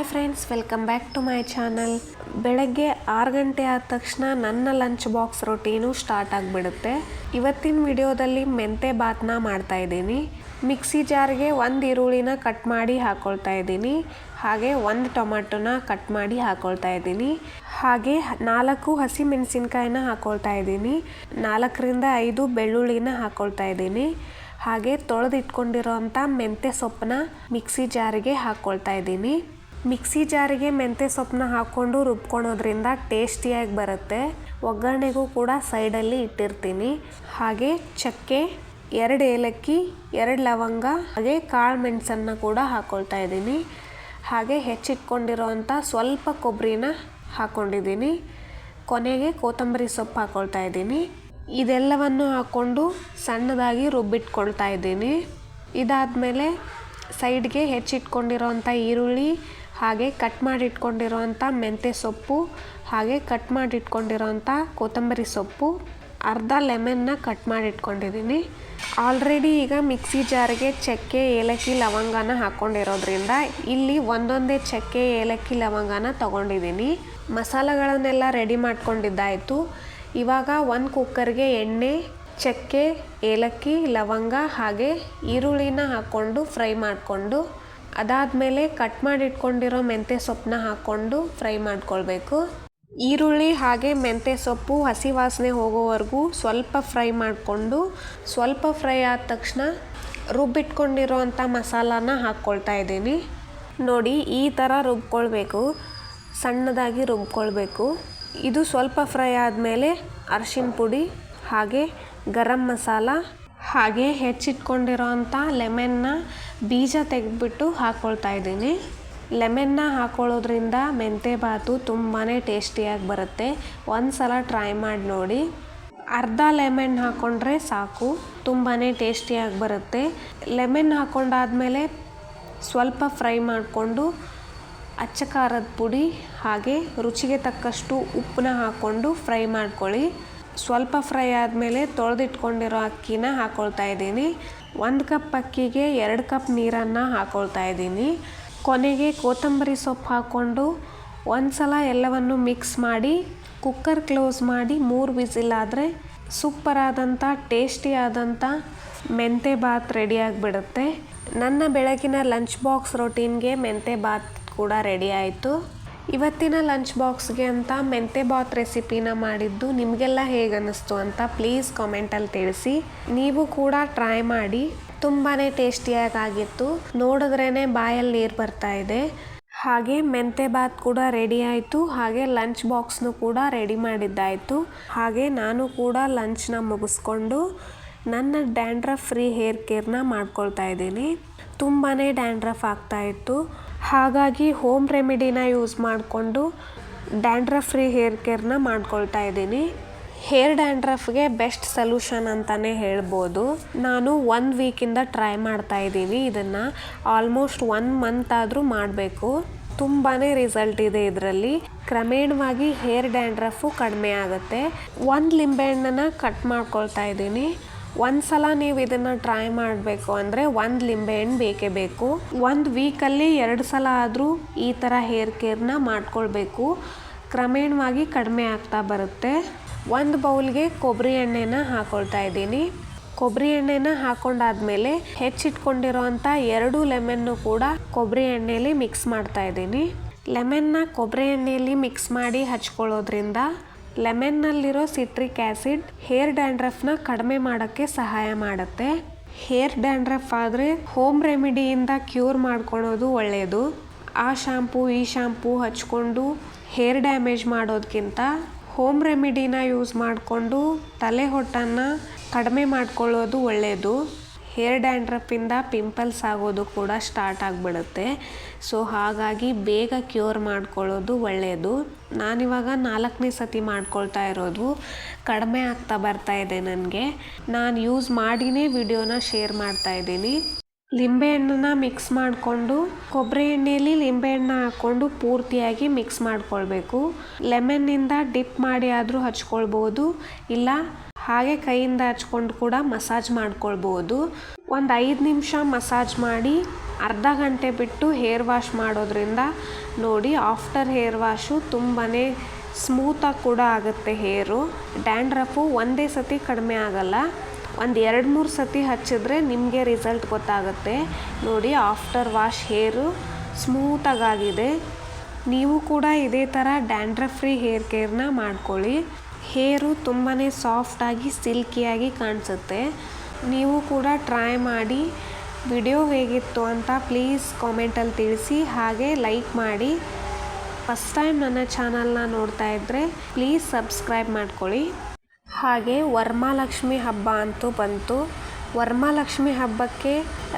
Hi friends, welcome back to my channel. ಬೆಳಗ್ಗೆ ಆರು ಗಂಟೆ ಆದ ತಕ್ಷಣ ನನ್ನ ಲಂಚ್ ಬಾಕ್ಸ್ ರೊಟೀನು ಸ್ಟಾರ್ಟ್ ಆಗಿಬಿಡುತ್ತೆ. ಇವತ್ತಿನ ವಿಡಿಯೋದಲ್ಲಿ ಮೆಂತೆ ಬಾತ್ನ ಮಾಡ್ತಾ ಇದ್ದೀನಿ. ಮಿಕ್ಸಿ ಜಾರ್ಗೆ ಒಂದು ಈರುಳ್ಳಿನ ಕಟ್ ಮಾಡಿ ಹಾಕ್ಕೊಳ್ತಾ ಇದ್ದೀನಿ. ಹಾಗೆ ಒಂದು ಟೊಮೆಟೊನ ಕಟ್ ಮಾಡಿ ಹಾಕ್ಕೊಳ್ತಾ ಇದ್ದೀನಿ. ಹಾಗೆ ನಾಲ್ಕು ಹಸಿ ಮೆಣಸಿನ್ಕಾಯಿನ ಹಾಕ್ಕೊಳ್ತಾ ಇದ್ದೀನಿ. ನಾಲ್ಕರಿಂದ ಐದು ಬೆಳ್ಳುಳ್ಳಿನ ಹಾಕ್ಕೊಳ್ತಾ ಇದ್ದೀನಿ. ಹಾಗೆ ತೊಳೆದಿಟ್ಕೊಂಡಿರೋಂಥ ಮೆಂತ್ಯ ಸೊಪ್ಪನ್ನ ಮಿಕ್ಸಿ ಜಾರಿಗೆ ಹಾಕ್ಕೊಳ್ತಾ ಇದ್ದೀನಿ. ಮಿಕ್ಸಿ ಜಾರಿಗೆ ಮೆಂತ್ಯ ಸೊಪ್ಪನ್ನ ಹಾಕ್ಕೊಂಡು ರುಬ್ಕೊಳೋದ್ರಿಂದ ಟೇಸ್ಟಿಯಾಗಿ ಬರುತ್ತೆ. ಒಗ್ಗರಣೆಗೂ ಕೂಡ ಸೈಡಲ್ಲಿ ಇಟ್ಟಿರ್ತೀನಿ. ಹಾಗೆ ಚಕ್ಕೆ, ಎರಡು ಏಲಕ್ಕಿ, ಎರಡು ಲವಂಗ, ಹಾಗೆ ಕಾಳು ಮೆಣಸನ್ನು ಕೂಡ ಹಾಕ್ಕೊಳ್ತಾ ಇದ್ದೀನಿ. ಹಾಗೆ ಹೆಚ್ಚಿಟ್ಕೊಂಡಿರೋವಂಥ ಸ್ವಲ್ಪ ಕೊಬ್ಬರಿನ ಹಾಕ್ಕೊಂಡಿದ್ದೀನಿ ಕೊನೆಗೆ ಕೊತ್ತಂಬರಿ ಸೊಪ್ಪು ಹಾಕ್ಕೊಳ್ತಾ ಇದ್ದೀನಿ. ಇದೆಲ್ಲವನ್ನು ಹಾಕ್ಕೊಂಡು ಸಣ್ಣದಾಗಿ ರುಬ್ಬಿಟ್ಕೊಳ್ತಾ ಇದ್ದೀನಿ. ಇದಾದಮೇಲೆ ಸೈಡ್ಗೆ ಹೆಚ್ಚಿಟ್ಕೊಂಡಿರೋವಂಥ ಈರುಳ್ಳಿ ಹಾಗೆ ಕಟ್ ಮಾಡಿ ಇಟ್ಕೊಂಡಿರೋಂಥ ಮೆಂತ್ಯ ಸೊಪ್ಪು, ಹಾಗೆ ಕಟ್ ಮಾಡಿ ಇಟ್ಕೊಂಡಿರೋಂಥ ಕೊತ್ತಂಬರಿ ಸೊಪ್ಪು, ಅರ್ಧ ಲೆಮನ್ನ ಕಟ್ ಮಾಡಿಟ್ಕೊಂಡಿದ್ದೀನಿ. ಆಲ್ರೆಡಿ ಈಗ ಮಿಕ್ಸಿ ಜಾರಿಗೆ ಚಕ್ಕೆ, ಏಲಕ್ಕಿ, ಲವಂಗನ ಹಾಕ್ಕೊಂಡಿರೋದ್ರಿಂದ ಇಲ್ಲಿ ಒಂದೊಂದೇ ಚಕ್ಕೆ, ಏಲಕ್ಕಿ, ಲವಂಗನ ತಗೊಂಡಿದ್ದೀನಿ. ಮಸಾಲೆಗಳನ್ನೆಲ್ಲ ರೆಡಿ ಮಾಡ್ಕೊಂಡಿದ್ದಾಯಿತು. ಇವಾಗ ಒಂದು ಕುಕ್ಕರ್ಗೆ ಎಣ್ಣೆ, ಚಕ್ಕೆ, ಏಲಕ್ಕಿ, ಲವಂಗ ಹಾಗೆ ಈರುಳ್ಳಿನ ಹಾಕ್ಕೊಂಡು ಫ್ರೈ ಮಾಡಿಕೊಂಡು ಅದಾದಮೇಲೆ ಕಟ್ ಮಾಡಿಟ್ಕೊಂಡಿರೋ ಮೆಂತ್ಯ ಸೊಪ್ಪನ್ನ ಹಾಕ್ಕೊಂಡು ಫ್ರೈ ಮಾಡ್ಕೊಳ್ಬೇಕು. ಈರುಳ್ಳಿ ಹಾಗೆ ಮೆಂತ್ಯ ಸೊಪ್ಪು ಹಸಿ ವಾಸನೆ ಹೋಗೋವರೆಗೂ ಸ್ವಲ್ಪ ಫ್ರೈ ಮಾಡಿಕೊಂಡು ಸ್ವಲ್ಪ ಫ್ರೈ ಆದ ತಕ್ಷಣ ರುಬ್ಬಿಟ್ಕೊಂಡಿರೋ ಅಂಥ ಮಸಾಲಾನ ಹಾಕ್ಕೊಳ್ತಾ ಇದ್ದೀನಿ. ನೋಡಿ ಈ ಥರ ರುಬ್ಕೊಳ್ಬೇಕು, ಸಣ್ಣದಾಗಿ ರುಬ್ಕೊಳ್ಬೇಕು. ಇದು ಸ್ವಲ್ಪ ಫ್ರೈ ಆದಮೇಲೆ ಅರಶಿನ ಪುಡಿ ಹಾಗೆ ಗರಂ ಮಸಾಲ ಹಾಗೆ ಹೆಚ್ಚಿಟ್ಕೊಂಡಿರೋ ಅಂಥ ಲೆಮನ್ನ ಬೀಜ ತೆಗೆದ್ಬಿಟ್ಟು ಹಾಕ್ಕೊಳ್ತಾ ಇದ್ದೀನಿ. ಲೆಮನ್ನ ಹಾಕ್ಕೊಳ್ಳೋದ್ರಿಂದ ಮೆಂತೆ ಬಾತು ತುಂಬಾ ಟೇಸ್ಟಿಯಾಗಿ ಬರುತ್ತೆ. ಒಂದು ಸಲ ಟ್ರೈ ಮಾಡಿ ನೋಡಿ. ಅರ್ಧ ಲೆಮನ್ ಹಾಕ್ಕೊಂಡ್ರೆ ಸಾಕು ತುಂಬಾ ಟೇಸ್ಟಿಯಾಗಿ ಬರುತ್ತೆ. ಲೆಮನ್ ಹಾಕ್ಕೊಂಡಾದಮೇಲೆ ಸ್ವಲ್ಪ ಫ್ರೈ ಮಾಡಿಕೊಂಡು ಅಚ್ಚ ಖಾರದ ಪುಡಿ ಹಾಗೆ ರುಚಿಗೆ ತಕ್ಕಷ್ಟು ಉಪ್ಪನ್ನ ಹಾಕ್ಕೊಂಡು ಫ್ರೈ ಮಾಡ್ಕೊಳ್ಳಿ. ಸ್ವಲ್ಪ ಫ್ರೈ ಆದಮೇಲೆ ತೊಳೆದಿಟ್ಕೊಂಡಿರೋ ಅಕ್ಕಿನ ಹಾಕ್ಕೊಳ್ತಾ ಇದ್ದೀನಿ. ಒಂದು ಕಪ್ ಅಕ್ಕಿಗೆ ಎರಡು ಕಪ್ ನೀರನ್ನು ಹಾಕ್ಕೊಳ್ತಾ ಇದ್ದೀನಿ. ಕೊನೆಗೆ ಕೊತ್ತಂಬರಿ ಸೊಪ್ಪು ಹಾಕ್ಕೊಂಡು ಒಂದು ಸಲ ಎಲ್ಲವನ್ನು ಮಿಕ್ಸ್ ಮಾಡಿ, ಕುಕ್ಕರ್ ಕ್ಲೋಸ್ ಮಾಡಿ ಮೂರು ವಿಸಿಲ್ ಆದರೆ ಆದಂಥ ಟೇಸ್ಟಿ ಆದಂಥ ಮೆಂತೆ ಬಾತ್ ರೆಡಿ ಆಗಿಬಿಡುತ್ತೆ. ನನ್ನ ಬೆಳಗಿನ ಲಂಚ್ ಬಾಕ್ಸ್ ರೊಟೀನ್ಗೆ ಮೆಂತೆ ಬಾತ್ ಕೂಡ ರೆಡಿ ಆಯಿತು. ಇವತ್ತಿನ ಲಂಚ್ ಬಾಕ್ಸ್ಗೆ ಅಂತ ಮೆಂತೆ ಬಾತ್ ರೆಸಿಪಿನ ಮಾಡಿದ್ದು ನಿಮಗೆಲ್ಲ ಹೇಗೆ ಅನ್ನಿಸ್ತು ಅಂತ ಪ್ಲೀಸ್ ಕಾಮೆಂಟಲ್ಲಿ ತಿಳಿಸಿ. ನೀವು ಕೂಡ ಟ್ರೈ ಮಾಡಿ. ತುಂಬಾ ಟೇಸ್ಟಿಯಾಗಿತ್ತು ನೋಡಿದ್ರೇ ಬಾಯಲ್ಲಿ ನೀರು ಬರ್ತಾ ಇದೆ. ಹಾಗೆ ಮೆಂತೆ ಬಾತ್ ಕೂಡ ರೆಡಿ ಆಯಿತು. ಹಾಗೆ ಲಂಚ್ ಬಾಕ್ಸ್ನು ಕೂಡ ರೆಡಿ ಮಾಡಿದ್ದಾಯಿತು. ಹಾಗೆ ನಾನು ಕೂಡ ಲಂಚ್ನ ಮುಗಿಸ್ಕೊಂಡು ನನ್ನ ಡ್ಯಾಂಡ್ರಫ್ ಫ್ರೀ ಹೇರ್ ಕೇರ್ನ ಮಾಡ್ಕೊಳ್ತಾ ಇದ್ದೀನಿ. ತುಂಬಾ ಡ್ಯಾಂಡ್ರಫ್ ಆಗ್ತಾಯಿತ್ತು ಹಾಗಾಗಿ ಹೋಮ್ ರೆಮಿಡಿನ ಯೂಸ್ ಮಾಡಿಕೊಂಡು ಡ್ಯಾಂಡ್ರಫ್ ಫ್ರೀ ಹೇರ್ ಕೇರ್ನ ಮಾಡ್ಕೊಳ್ತಾ ಇದ್ದೀನಿ. ಹೇರ್ ಡ್ಯಾಂಡ್ರಫ್ಗೆ ಬೆಸ್ಟ್ ಸೊಲ್ಯೂಷನ್ ಅಂತಲೇ ಹೇಳ್ಬೋದು. ನಾನು ಒನ್ ವೀಕಿಂದ ಟ್ರೈ ಮಾಡ್ತಾ ಇದ್ದೀನಿ ಇದನ್ನು. ಆಲ್ಮೋಸ್ಟ್ ಒನ್ ಮಂತ್ ಆದರೂ ಮಾಡಬೇಕು. ತುಂಬಾ ರಿಸಲ್ಟ್ ಇದೆ ಇದರಲ್ಲಿ. ಕ್ರಮೇಣವಾಗಿ ಹೇರ್ ಡ್ಯಾಂಡ್ರಫು ಕಡಿಮೆ ಆಗುತ್ತೆ. ಒಂದು ಲಿಂಬೆಹಣ್ಣನ್ನು ಕಟ್ ಮಾಡ್ಕೊಳ್ತಾ ಇದ್ದೀನಿ. ಒಂದು ಸಲ ನೀವು ಇದನ್ನು ಟ್ರೈ ಮಾಡಬೇಕು ಅಂದರೆ ಒಂದು ಲಿಂಬೆಹಣ್ಣು ಬೇಕೇ ಬೇಕು. ಒಂದು ವೀಕಲ್ಲಿ ಎರಡು ಸಲ ಆದರೂ ಈ ಥರ ಹೇರ್ ಕೇರ್ನ ಮಾಡ್ಕೊಳ್ಬೇಕು. ಕ್ರಮೇಣವಾಗಿ ಕಡಿಮೆ ಆಗ್ತಾ ಬರುತ್ತೆ. ಒಂದು ಬೌಲ್ಗೆ ಕೊಬ್ಬರಿ ಎಣ್ಣೆನ ಹಾಕೊಳ್ತಾ ಇದ್ದೀನಿ. ಕೊಬ್ಬರಿ ಎಣ್ಣೆನ ಹಾಕೊಂಡಾದ್ಮೇಲೆ ಹೆಚ್ಚಿಟ್ಕೊಂಡಿರೋಂಥ ಎರಡು ಲೆಮನ್ನು ಕೂಡ ಕೊಬ್ಬರಿ ಎಣ್ಣೆಯಲ್ಲಿ ಮಿಕ್ಸ್ ಮಾಡ್ತಾ ಇದ್ದೀನಿ. ಲೆಮನ್ನ ಕೊಬ್ಬರಿ ಎಣ್ಣೆಯಲ್ಲಿ ಮಿಕ್ಸ್ ಮಾಡಿ ಹಚ್ಕೊಳ್ಳೋದ್ರಿಂದ ಲೆಮನ್ನಲ್ಲಿರೋ ಸಿಟ್ರಿಕ್ ಆ್ಯಸಿಡ್ ಹೇರ್ ಡ್ಯಾಂಡ್ರಫ್ನ ಕಡಿಮೆ ಮಾಡೋಕ್ಕೆ ಸಹಾಯ ಮಾಡುತ್ತೆ. ಹೇರ್ ಡ್ಯಾಂಡ್ರಫ್ ಆದರೆ ಹೋಮ್ ರೆಮಿಡಿಯಿಂದ ಕ್ಯೂರ್ ಮಾಡ್ಕೊಳೋದು ಒಳ್ಳೆಯದು ಆ ಶಾಂಪೂ ಈ ಶಾಂಪೂ ಹಚ್ಕೊಂಡು ಹೇರ್ ಡ್ಯಾಮೇಜ್ ಮಾಡೋದಕ್ಕಿಂತ ಹೋಮ್ ರೆಮಿಡಿನ ಯೂಸ್ ಮಾಡಿಕೊಂಡು ತಲೆ ಹೊಟ್ಟನ್ನು ಕಡಿಮೆ ಮಾಡ್ಕೊಳ್ಳೋದು ಒಳ್ಳೆಯದು ಹೇರ್ ಡ್ಯಾಂಡ್ರಪ್ಪಿಂದ ಪಿಂಪಲ್ಸ್ ಆಗೋದು ಕೂಡ ಸ್ಟಾರ್ಟ್ ಆಗಿಬಿಡುತ್ತೆ. ಸೊ ಹಾಗಾಗಿ ಬೇಗ ಕ್ಯೂರ್ ಮಾಡ್ಕೊಳ್ಳೋದು ಒಳ್ಳೆಯದು ನಾನಿವಾಗ ನಾಲ್ಕನೇ ಸತಿ ಮಾಡ್ಕೊಳ್ತಾ ಇರೋದು. ಕಡಿಮೆ ಆಗ್ತಾ ಬರ್ತಾ ಇದೆ ನನಗೆ. ನಾನು ಯೂಸ್ ಮಾಡಿನೇ ವಿಡಿಯೋನ ಶೇರ್ ಮಾಡ್ತಾ ಇದ್ದೀನಿ. ಲಿಂಬೆಹಣ್ಣನ್ನ ಮಿಕ್ಸ್ ಮಾಡಿಕೊಂಡು ಕೊಬ್ಬರಿ ಎಣ್ಣೆಯಲ್ಲಿ ಲಿಂಬೆಹಣ್ಣು ಹಾಕ್ಕೊಂಡು ಪೂರ್ತಿಯಾಗಿ ಮಿಕ್ಸ್ ಮಾಡ್ಕೊಳ್ಬೇಕು. ಲೆಮನ್ನಿಂದ ಡಿಪ್ ಮಾಡಿ ಆದರೂ ಹಚ್ಕೊಳ್ಬೋದು. ಇಲ್ಲ ಹಾಗೆ ಕೈಯಿಂದ ಹಚ್ಕೊಂಡು ಕೂಡ ಮಸಾಜ್ ಮಾಡ್ಕೊಳ್ಬೋದು. ಒಂದು ಐದು ನಿಮಿಷ ಮಸಾಜ್ ಮಾಡಿ ಅರ್ಧ ಗಂಟೆ ಬಿಟ್ಟು ಹೇರ್ ವಾಶ್ ಮಾಡೋದ್ರಿಂದ ನೋಡಿ ಆಫ್ಟರ್ ಹೇರ್ ವಾಶು ತುಂಬಾ ಸ್ಮೂತಾಗಿ ಕೂಡ ಆಗುತ್ತೆ ಹೇರು. ಡ್ಯಾಂಡ್ರಫು ಒಂದೇ ಸತಿ ಕಡಿಮೆ ಆಗಲ್ಲ. ಒಂದು ಎರಡು ಮೂರು ಸತಿ ಹಚ್ಚಿದ್ರೆ ನಿಮಗೆ ರಿಸಲ್ಟ್ ಗೊತ್ತಾಗುತ್ತೆ. ನೋಡಿ ಆಫ್ಟರ್ ವಾಶ್ ಹೇರು ಸ್ಮೂತಾಗಾಗಿದೆ ನೀವು ಕೂಡ ಇದೇ ಥರ ಡ್ಯಾಂಡ್ರಫ್ ಫ್ರೀ ಹೇರ್ ಕೇರ್ನ ಮಾಡ್ಕೊಳ್ಳಿ. ಹೇರು ತುಂಬಾ ಸಾಫ್ಟಾಗಿ ಸಿಲ್ಕಿಯಾಗಿ ಕಾಣಿಸುತ್ತೆ. ನೀವು ಕೂಡ ಟ್ರೈ ಮಾಡಿ ವಿಡಿಯೋ ಹೇಗಿತ್ತು ಅಂತ ಪ್ಲೀಸ್ ಕಾಮೆಂಟಲ್ಲಿ ತಿಳಿಸಿ, ಹಾಗೆ ಲೈಕ್ ಮಾಡಿ. ಫಸ್ಟ್ ಟೈಮ್ ನನ್ನ ಚಾನಲ್ನ ನೋಡ್ತಾ ಇದ್ದರೆ ಪ್ಲೀಸ್ ಸಬ್ಸ್ಕ್ರೈಬ್ ಮಾಡ್ಕೊಳ್ಳಿ. ಹಾಗೆ ವರ್ಮಾಲಕ್ಷ್ಮಿ ಹಬ್ಬ ಅಂತೂ ಬಂತು. ವರ್ಮಾಲಕ್ಷ್ಮಿ ಹಬ್ಬಕ್ಕೆ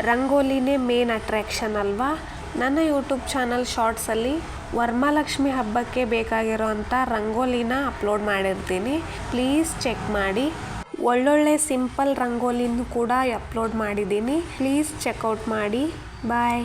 ರಂಗೋಲಿನೇ ಮೇನ್ ಅಟ್ರ್ಯಾಕ್ಷನ್ ಅಲ್ವಾ? ನನ್ನ ಯೂಟ್ಯೂಬ್ ಚಾನಲ್ ಶಾರ್ಟ್ಸಲ್ಲಿ ವರ್ಮಾಲಕ್ಷ್ಮಿ ಹಬ್ಬಕ್ಕೆ ಬೇಕಾಗಿರೋ ಅಂಥ ರಂಗೋಲಿನ ಅಪ್ಲೋಡ್ ಮಾಡಿರ್ತೀನಿ. ಪ್ಲೀಸ್ ಚೆಕ್ ಮಾಡಿ. ಒಳ್ಳೊಳ್ಳೆ ಸಿಂಪಲ್ ರಂಗೋಲಿನೂ ಕೂಡ ಅಪ್ಲೋಡ್ ಮಾಡಿದ್ದೀನಿ. ಪ್ಲೀಸ್ ಚೆಕ್ಔಟ್ ಮಾಡಿ. ಬಾಯ್.